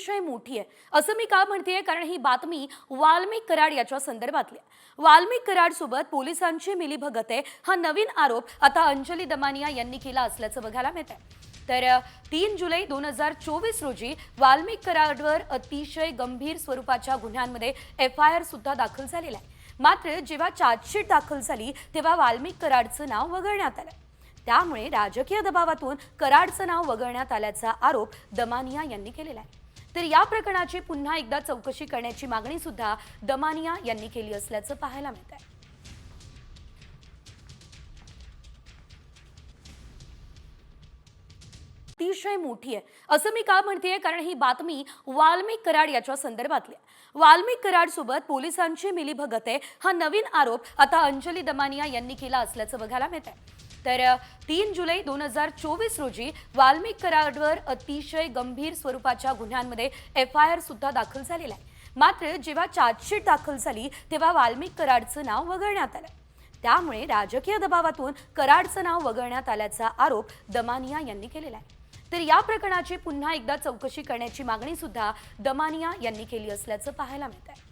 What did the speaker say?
अतिशय मोठी आहे. असं मी का म्हणतेय कारण ही बातमी वाल्मिक कराड याच्या संदर्भातली आहे. वाल्मिक कराड सोबत पोलिसांची मिलीभगत आहे. हा नवीन आरोप आता अंजली दमानिया यांनी केला असल्याचं बघायला मिळत आहे तर तीन जुलै दोन हजार चोवीस रोजी वाल्मिक कराडवर अतिशय गंभीर स्वरूपाच्या गुन्ह्यांमध्ये एफ आय आर सुद्धा दाखल झालेला आहे. मात्र जेव्हा चार्जशीट दाखल झाली तेव्हा वाल्मिक कराडचं नाव वगळण्यात आलं. त्यामुळे राजकीय दबावातून कराडचं नाव वगळण्यात आल्याचा आरोप दमानिया यांनी केलेला आहे. तर या प्रकरणाची पुन्हा एकदा चौकशी करण्याची मागणी सुद्धा दमानिया यांनी केली असल्याचं पाहायला मिळत आहे अतिशय मोठी आहे. असं मी का म्हणतेय? कारण ही बातमी वाल्मिक कराड याच्या संदर्भातली आहे. वाल्मिक कराड सोबत पोलिसांची मिलीभगत आहे. हा नवीन आरोप आता अंजली दमानिया यांनी केला असल्याचं बघायला मिळत आहे तर तीन जुलै दोन हजार चोवीस रोजी वाल्मिक कराडवर अतिशय गंभीर स्वरूपाच्या गुन्ह्यांमध्ये एफ आय आर सुद्धा दाखल झालेला आहे. मात्र जेव्हा चार्जशीट दाखल झाली तेव्हा वाल्मिक कराडचं नाव वगळण्यात आलं. त्यामुळे राजकीय दबावातून कराडचं नाव वगळण्यात आल्याचा आरोप दमानिया यांनी केलेला आहे. तर या प्रकरणाची पुन्हा एकदा चौकशी करण्याची मागणी सुद्धा दमानिया यांनी केली असल्याचं पाहायला मिळत आहे